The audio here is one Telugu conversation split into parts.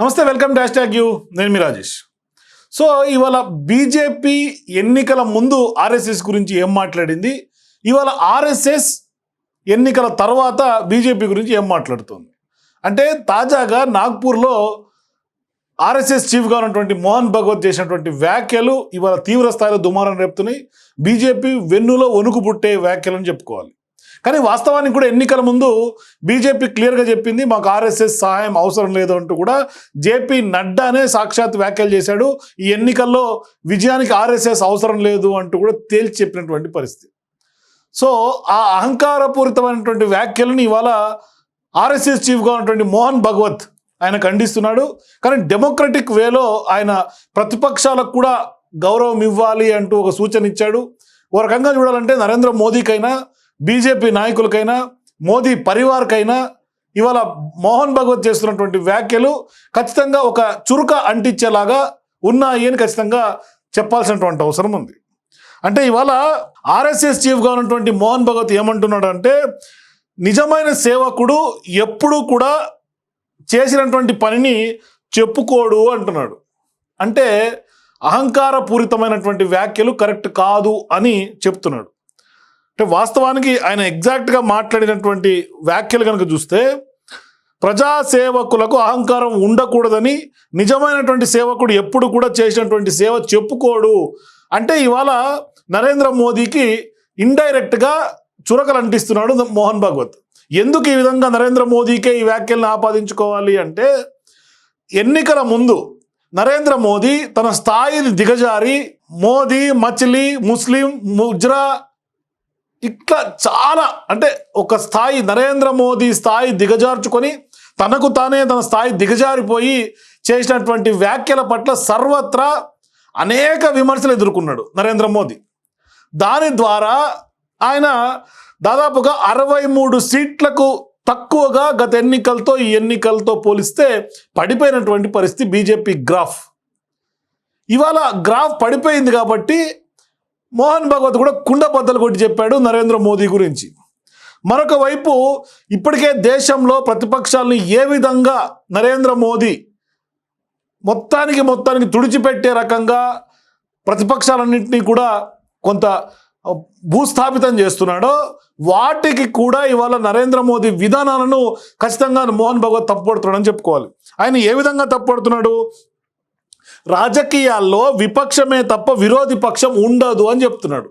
నమస్తే వెల్కమ్ డాష్ ట్యాగ్ యూ. నేను మీ రాజేష్. సో ఇవాళ బీజేపీ ఎన్నికల ముందు ఆర్ఎస్ఎస్ గురించి ఏం మాట్లాడింది? ఇవాళ ఆర్ఎస్ఎస్ ఎన్నికల తర్వాత బీజేపీ గురించి ఏం మాట్లాడుతుంది? అంటే తాజాగా నాగ్పూర్లో ఆర్ఎస్ఎస్ చీఫ్గా ఉన్నటువంటి మోహన్ భగవత్ చేసినటువంటి వ్యాఖ్యలు ఇవాళ తీవ్ర స్థాయిలో దుమారం రేపుతున్నాయి. బీజేపీ వెన్నులో వణుకు పుట్టే వ్యాఖ్యలను చెప్పుకోవాలి. కానీ వాస్తవానికి కూడా ఎన్నికల ముందు బీజేపీ క్లియర్గా చెప్పింది మాకు ఆర్ఎస్ఎస్ సహాయం అవసరం లేదు అంటూ కూడా జేపీ నడ్డానే సాక్షాత్ వ్యాఖ్యలు చేశాడు. ఈ ఎన్నికల్లో విజయానికి ఆర్ఎస్ఎస్ అవసరం లేదు అంటూ కూడా తేల్చి చెప్పినటువంటి పరిస్థితి. సో ఆ అహంకారపూరితమైనటువంటి వ్యాఖ్యలను ఇవాళ ఆర్ఎస్ఎస్ చీఫ్గా ఉన్నటువంటి మోహన్ భగవత్ ఆయన ఖండిస్తున్నాడు. కానీ డెమోక్రటిక్ వేలో ఆయన ప్రతిపక్షాలకు కూడా గౌరవం ఇవ్వాలి అంటూ ఒక సూచన ఇచ్చాడు. ఓ రకంగా చూడాలంటే నరేంద్ర మోదీకైనా బీజేపీ నాయకులకైనా మోదీ పరివార్కైనా ఇవాళ మోహన్ భగవత్ చేస్తున్నటువంటి వ్యాఖ్యలు ఖచ్చితంగా ఒక చురుక అంటించేలాగా ఉన్నాయి అని ఖచ్చితంగా చెప్పాల్సినటువంటి అవసరం ఉంది. అంటే ఇవాళ ఆర్ఎస్ఎస్ చీఫ్గా ఉన్నటువంటి మోహన్ భగవత్ ఏమంటున్నాడు అంటే నిజమైన సేవకుడు ఎప్పుడూ కూడా చేసినటువంటి పనిని చెప్పుకోడు అంటున్నాడు. అంటే అహంకారపూరితమైనటువంటి వ్యాఖ్యలు కరెక్ట్ కాదు అని చెప్తున్నాడు. అంటే వాస్తవానికి ఆయన ఎగ్జాక్ట్గా మాట్లాడినటువంటి వ్యాఖ్యలు కనుక చూస్తే ప్రజాసేవకులకు అహంకారం ఉండకూడదని నిజమైనటువంటి సేవకుడు ఎప్పుడు కూడా చేసినటువంటి సేవ చెప్పుకోడు. అంటే ఇవాళ నరేంద్ర మోదీకి ఇండైరెక్ట్గా చురకలు అంటిస్తున్నాడు మోహన్ భగవత్. ఎందుకు ఈ విధంగా నరేంద్ర మోదీకే ఈ వ్యాఖ్యలను ఆపాదించుకోవాలి అంటే ఎన్నికల ముందు నరేంద్ర మోదీ తన స్థాయిని దిగజారి మోదీ మచిలీ ముస్లిం ముజ్రా ఇట్లా చాలా అంటే ఒక స్థాయి నరేంద్ర మోదీ స్థాయి దిగజార్చుకొని తనకు తానే తన స్థాయి దిగజారిపోయి చేసినటువంటి వ్యాఖ్యల పట్ల సర్వత్రా అనేక విమర్శలు ఎదుర్కొన్నాడు నరేంద్ర మోదీ. దాని ద్వారా ఆయన దాదాపుగా అరవై మూడు సీట్లకు తక్కువగా గత ఎన్నికలతో ఈ ఎన్నికలతో పోలిస్తే పడిపోయినటువంటి పరిస్థితి బీజేపీ గ్రాఫ్. ఇవాళ గ్రాఫ్ పడిపోయింది కాబట్టి మోహన్ భగవత్ కూడా కుండ బద్దలు కొట్టి చెప్పాడు నరేంద్ర మోదీ గురించి. మరొక వైపు ఇప్పటికే దేశంలో ప్రతిపక్షాలను ఏ విధంగా నరేంద్ర మోదీ మొత్తానికి మొత్తానికి తుడిచిపెట్టే రకంగా ప్రతిపక్షాలన్నింటినీ కూడా కొంత భూస్థాపితం చేస్తున్నాడో వాటికి కూడా ఇవాళ నరేంద్ర మోదీ విధానాలను ఖచ్చితంగా మోహన్ భగవత్ తప్పుపడుతున్నాడని చెప్పుకోవాలి. ఆయన ఏ విధంగా తప్పుపడుతున్నాడు? రాజకీయాల్లో విపక్షమే తప్ప విరోధి పక్షం ఉండదు అని చెప్తున్నాడు.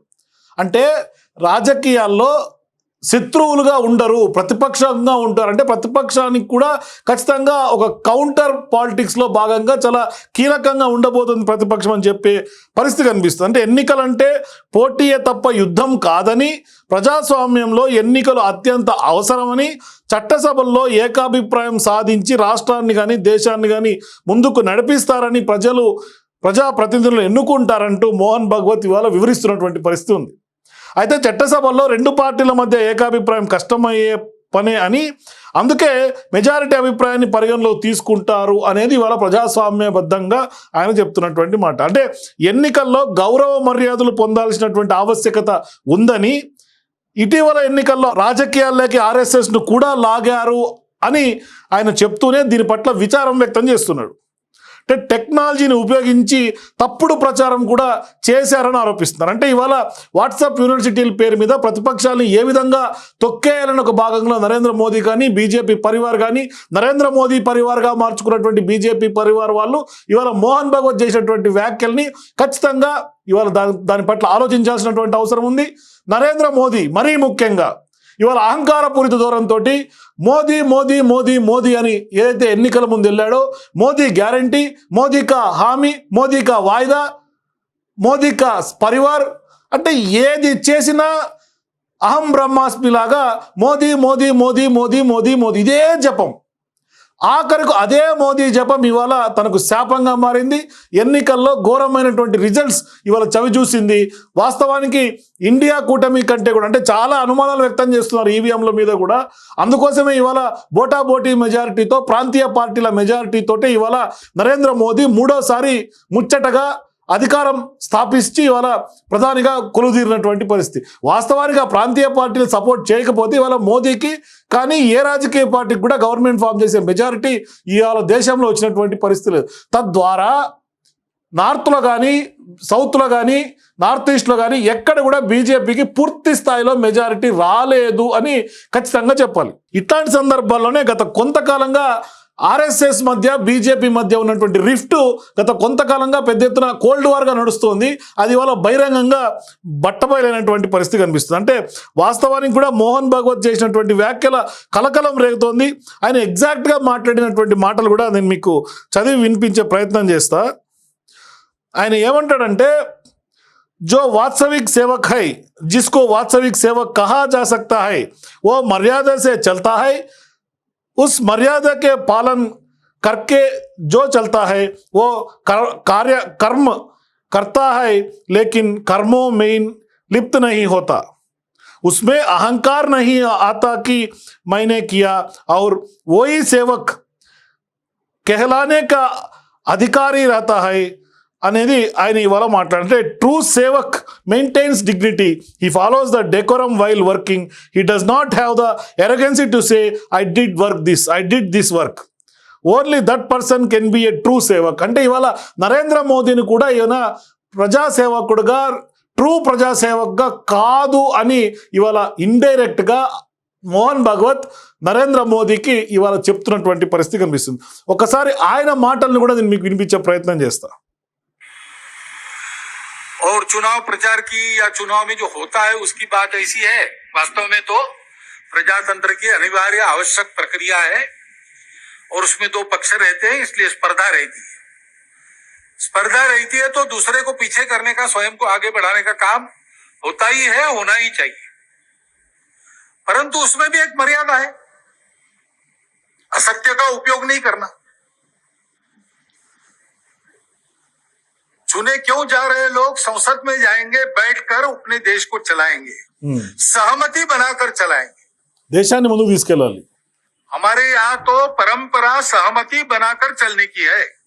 అంటే రాజకీయాల్లో శత్రువులుగా ఉండరు ప్రతిపక్షంగా ఉంటారు. అంటే ప్రతిపక్షానికి కూడా ఖచ్చితంగా ఒక కౌంటర్ పాలిటిక్స్లో భాగంగా చాలా కీలకంగా ఉండబోతుంది ప్రతిపక్షం అని చెప్పే పరిస్థితి కనిపిస్తుంది. అంటే ఎన్నికలంటే పోటీయే తప్ప యుద్ధం కాదని ప్రజాస్వామ్యంలో ఎన్నికలు అత్యంత అవసరమని చట్టసభల్లో ఏకాభిప్రాయం సాధించి రాష్ట్రాన్ని కానీ దేశాన్ని కానీ ముందుకు నడిపిస్తారని ప్రజలు ప్రజాప్రతినిధులను ఎన్నుకుంటారంటూ మోహన్ భగవత్ ఇవాళ వివరిస్తున్నటువంటి పరిస్థితి ఉంది. అయితే చట్టసభల్లో రెండు పార్టీల మధ్య ఏకాభిప్రాయం కష్టమయ్యే పనే అని అందుకే మెజారిటీ అభిప్రాయాన్ని పరిగణలో తీసుకుంటారు అనేది ఇవాళ ప్రజాస్వామ్యబద్ధంగా ఆయన చెప్తున్నటువంటి మాట. అంటే ఎన్నికల్లో గౌరవ మర్యాదలు పొందాల్సినటువంటి ఆవశ్యకత ఉందని ఇటీవల ఎన్నికల్లో రాజకీయాల్లోకి ఆర్ఎస్ఎస్ను కూడా లాగారు అని ఆయన చెప్తూనే దీని పట్ల విచారం వ్యక్తం చేస్తున్నాడు. అంటే టెక్నాలజీని ఉపయోగించి తప్పుడు ప్రచారం కూడా చేశారని ఆరోపిస్తున్నారు. అంటే ఇవాళ వాట్సాప్ యూనివర్సిటీల పేరు మీద ప్రతిపక్షాలను ఏ విధంగా తొక్కేయాలని ఒక భాగంలో నరేంద్ర మోదీ కానీ బీజేపీ పరివార్ కానీ నరేంద్ర మోదీ పరివార్గా మార్చుకున్నటువంటి బీజేపీ పరివార్ వాళ్ళు ఇవాళ మోహన్ భగవత్ చేసినటువంటి వ్యాఖ్యల్ని ఖచ్చితంగా ఇవాళ దాని దాని పట్ల ఆలోచించాల్సినటువంటి అవసరం ఉంది. నరేంద్ర మోదీ మరీ ముఖ్యంగా ఇవాళ అహంకారపూరిత దూరంతో మోదీ మోదీ మోదీ మోదీ అని ఏదైతే ఎన్నికల ముందు వెళ్ళాడో మోదీ గ్యారంటీ మోదీ కా హామీ మోదీ కా వాయిదా మోదీ కా పరివార్ అంటే ఏది చేసినా అహం బ్రహ్మాస్మిలాగా మోదీ మోదీ మోదీ మోదీ మోదీ మోదీ ఇదే జపం. ఆఖరికి అదే మోదీ జపం ఇవాళ తనకు శాపంగా మారింది. ఎన్నికల్లో ఘోరమైనటువంటి రిజల్ట్స్ ఇవాళ చవి చూసింది. వాస్తవానికి ఇండియా కూటమి కంటే కూడా అంటే చాలా అనుమానాలు వ్యక్తం చేస్తున్నారు ఈవీఎంల మీద కూడా. అందుకోసమే ఇవాళ బోటాబోటీ మెజారిటీతో ప్రాంతీయ పార్టీల మెజారిటీతోటే ఇవాళ నరేంద్ర మోదీ మూడోసారి ముచ్చటగా అధికారం స్థాపించి ఇవాళ ప్రధానిగా కొలుదీరినటువంటి పరిస్థితి. వాస్తవానికి ఆ ప్రాంతీయ పార్టీలు సపోర్ట్ చేయకపోతే ఇవాళ మోదీకి కానీ ఏ రాజకీయ పార్టీకి కూడా గవర్నమెంట్ ఫామ్ చేసే మెజారిటీ ఇవాళ దేశంలో వచ్చినటువంటి పరిస్థితులు తద్వారా నార్త్లో కానీ సౌత్లో కానీ నార్త్ ఈస్ట్లో కానీ ఎక్కడ కూడా బీజేపీకి పూర్తి స్థాయిలో మెజారిటీ రాలేదు అని ఖచ్చితంగా చెప్పాలి. ఇట్లాంటి సందర్భాల్లోనే గత కొంతకాలంగా ఆర్ఎస్ఎస్ మధ్య బీజేపీ మధ్య ఉన్నటువంటి రిఫ్ట్ గత కొంతకాలంగా పెద్ద ఎత్తున కోల్డ్ వార్గా నడుస్తుంది అది ఇవాళ బహిరంగంగా బట్టబయలైనటువంటి పరిస్థితి కనిపిస్తుంది అంటే వాస్తవానికి కూడా మోహన్ భగవత్ చేసినటువంటి వ్యాఖ్యల కలకలం రేగుతోంది ఆయన ఎగ్జాక్ట్గా మాట్లాడినటువంటి మాటలు కూడా నేను మీకు చదివి వినిపించే ప్రయత్నం చేస్తా ఆయన ఏమంటాడంటే जो वास्तविक सेवक है जिसको वास्तविक सेवक कहा जा सकता है वो मर्यादा से चलता है उस मर्यादा के पालन करके जो चलता है, वो कर- कार्य, कर्म करता है, लेकिन कर्मों में लिप्त नहीं होता। उसमें अहंकार नहीं आता कि मैंने किया, और वही सेवक कहलाने का अधिकारी रहता है। అనేది ఆయన ఇవాళ మాట్లాడంటే true sevak maintains dignity he follows the decorum while working he does not have the arrogance to say I did work this I did this work only that person can be a true sevak అంటే ఇవాళ నరేంద్ర మోదీని కూడా ఈయన ప్రజాసేవకుడుగా ట్రూ ప్రజాసేవక్గా కాదు అని ఇవాళ ఇండైరెక్ట్గా మోహన్ భగవత్ నరేంద్ర మోదీకి ఇవాళ చెప్తున్నటువంటి పరిస్థితి కనిపిస్తుంది. ఒకసారి ఆయన మాటలను కూడా నేను మీకు వినిపించే ప్రయత్నం చేస్తాను और चुनाव प्रचार की या चुनाव में जो होता है, उसकी बात ऐसी है, वास्तव में तो प्रजातंत्र की अनिवार्य आवश्यक प्रक्रिया है और उसमें दो पक्ष रहते हैं, इसलिए स्पर्धा रहती है। स्पर्धा रहती है तो दूसरे को पीछे करने का, स्वयं को आगे बढ़ाने का काम होता ही है, होना ही चाहिए। परंतु उसमें भी एक मर्यादा है, असत्य का उपयोग नहीं करना। चुने क्यों जा रहे लोग? संसद में जाएँगे बैठकर अपने देश को चलाएँगे। हम्म। सहमति बनाकर चलाएँगे। देशाने मनुवीस के केला हमारे यहाँ तो परंपरा सहमति बनाकर चलने की है।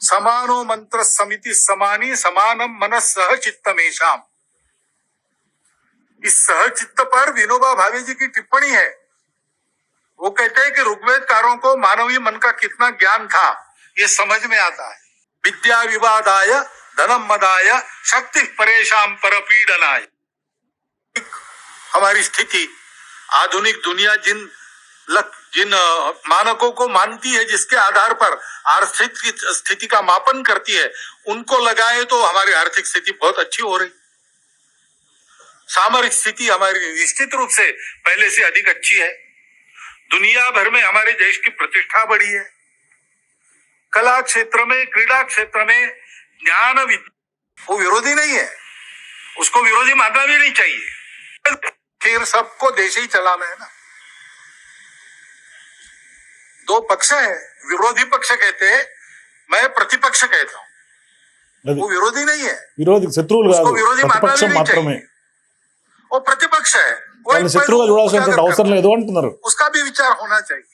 समानो मंत्र समिति समानी समानम मनस सह चित्तमेशा इस सहचित्त पर विनोबा भावे जी की टिप्पणी है। वो कहते हैं कि ऋग्वेदकारों को मानवीय मन का कितना ज्ञान था ये समझ में आता है। विद्या विवादाय धनम मदाय शक्ति परेशान परपीडनाय। हमारी स्थिति आधुनिक दुनिया जिन लक, जिन मानकों को मानती है जिसके आधार पर आर्थिक स्थिति का मापन करती है उनको लगाए तो हमारी आर्थिक स्थिति बहुत अच्छी हो रही। सामरिक स्थिति हमारी निश्चित रूप से पहले से अधिक अच्छी है। दुनिया भर में हमारे देश की प्रतिष्ठा बढ़ी है। कला क्षेत्र में क्रीड़ा क्षेत्र में ज्ञान वो विरोधी नहीं है। उसको विरोधी मानना भी नहीं चाहिए। फिर सबको देश ही चलाना है ना। दो पक्ष है विरोधी पक्ष कहते हैं मैं प्रतिपक्ष कहता हूँ। वो विरोधी नहीं है। विरोधी शत्रु विरोधी मानना भी नहीं चाहिए। वो प्रतिपक्ष है। శత్రువుగా पहलू చూడాల్సినటువంటి उजागर అవసరం करना है। లేదు అంటున్నారు उसका भी विचार होना चाहिए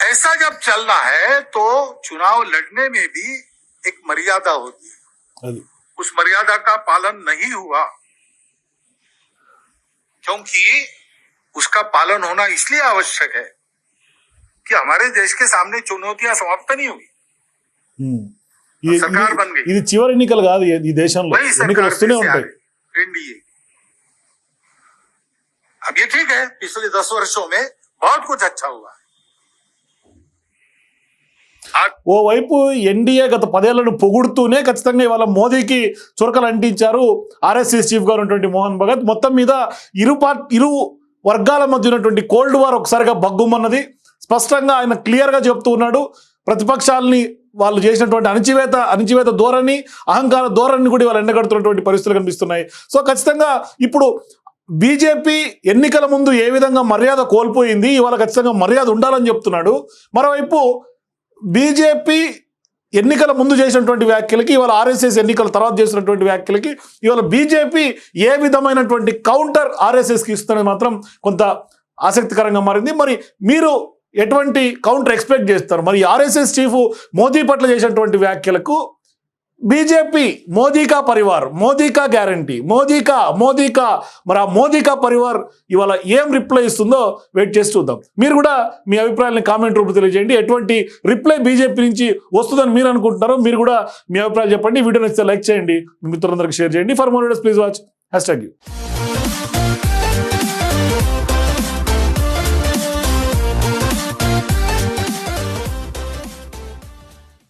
ऐसा जब चलना है तो चुनाव लड़ने में भी एक मर्यादा होती है అది उस मर्यादा का पालन नहीं हुआ क्योंकि उसका पालन होना इसलिए आवश्यक है कि हमारे देश के सामने चुनौतियां समाप्त नहीं हुई ఉమ్. ఇది- సర్కార్ ఇది- బన్ గయి. ఇది చివరి ఎన్నికలు కాదు ఈ- ఈ దేశంలో वही ఎన్నికలు सरकार వస్తూనే फिर से आ ఉంటాయి गई, एनडीए अब ये ठीक है पिछले दस वर्षों में बहुत कुछ अच्छा हुआ है आज ఓవైపు ఎన్డీఏ గత పదేళ్లను పొగుడుతూనే ఖచ్చితంగా ఇవాళ మోదీకి చురకలు అంటించారు ఆర్ఎస్ఎస్ చీఫ్ గా ఉన్నటువంటి మోహన్ భగత్ మొత్తం మీద ఇరు పార్ట్ ఇరు వర్గాల మధ్య ఉన్నటువంటి కోల్డ్ వార్ ఒకసారిగా బగ్గుమన్నది స్పష్టంగా ఆయన క్లియర్ గా చెప్తూ ఉన్నాడు ప్రతిపక్షాలని వాళ్ళు చేసినటువంటి అణచివేత అణచివేత ధోరణి అహంకార ధోరణిని కూడా వాళ్ళు ఎండగడుతున్నటువంటి పరిస్థితులు కనిపిస్తున్నాయి సో ఖచ్చితంగా ఇప్పుడు బీజేపీ ఎన్నికల ముందు ఏ విధంగా మర్యాద కోల్పోయింది? ఇవాళ ఖచ్చితంగా మర్యాద ఉండాలని చెప్తున్నాడు. మరోవైపు బీజేపీ ఎన్నికల ముందు చేసినటువంటి వ్యాఖ్యలకి ఇవాళ ఆర్ఎస్ఎస్ ఎన్నికల తర్వాత చేసినటువంటి వ్యాఖ్యలకి ఇవాళ బీజేపీ ఏ విధమైనటువంటి కౌంటర్ ఆర్ఎస్ఎస్కి ఇస్తుందని మాత్రం కొంత ఆసక్తికరంగా మారింది. మరి మీరు ఎటువంటి కౌంటర్ ఎక్స్పెక్ట్ చేస్తారు? మరి ఆర్ఎస్ఎస్ చీఫ్ మోదీ పట్ల చేసినటువంటి వ్యాఖ్యలకు బీజేపీ మోదీకా పరివార్ మోదీకా గ్యారంటీ మోదీకా మోదీకా మరి ఆ మోదీకా పరివార్ ఇవాళ ఏం రిప్లై ఇస్తుందో వెయిట్ చేసి చూద్దాం. మీరు కూడా మీ అభిప్రాయాలను కామెంట్ రూపంలో తెలియజేయండి. ఎటువంటి రిప్లై బీజేపీ నుంచి వస్తుందని మీరు అనుకుంటున్నారో మీరు కూడా మీ అభిప్రాయాలు చెప్పండి. వీడియో నచ్చితే లైక్ చేయండి. మీ మిత్రులందరికీ షేర్ చేయండి. For more videos please watch. Hashtag U.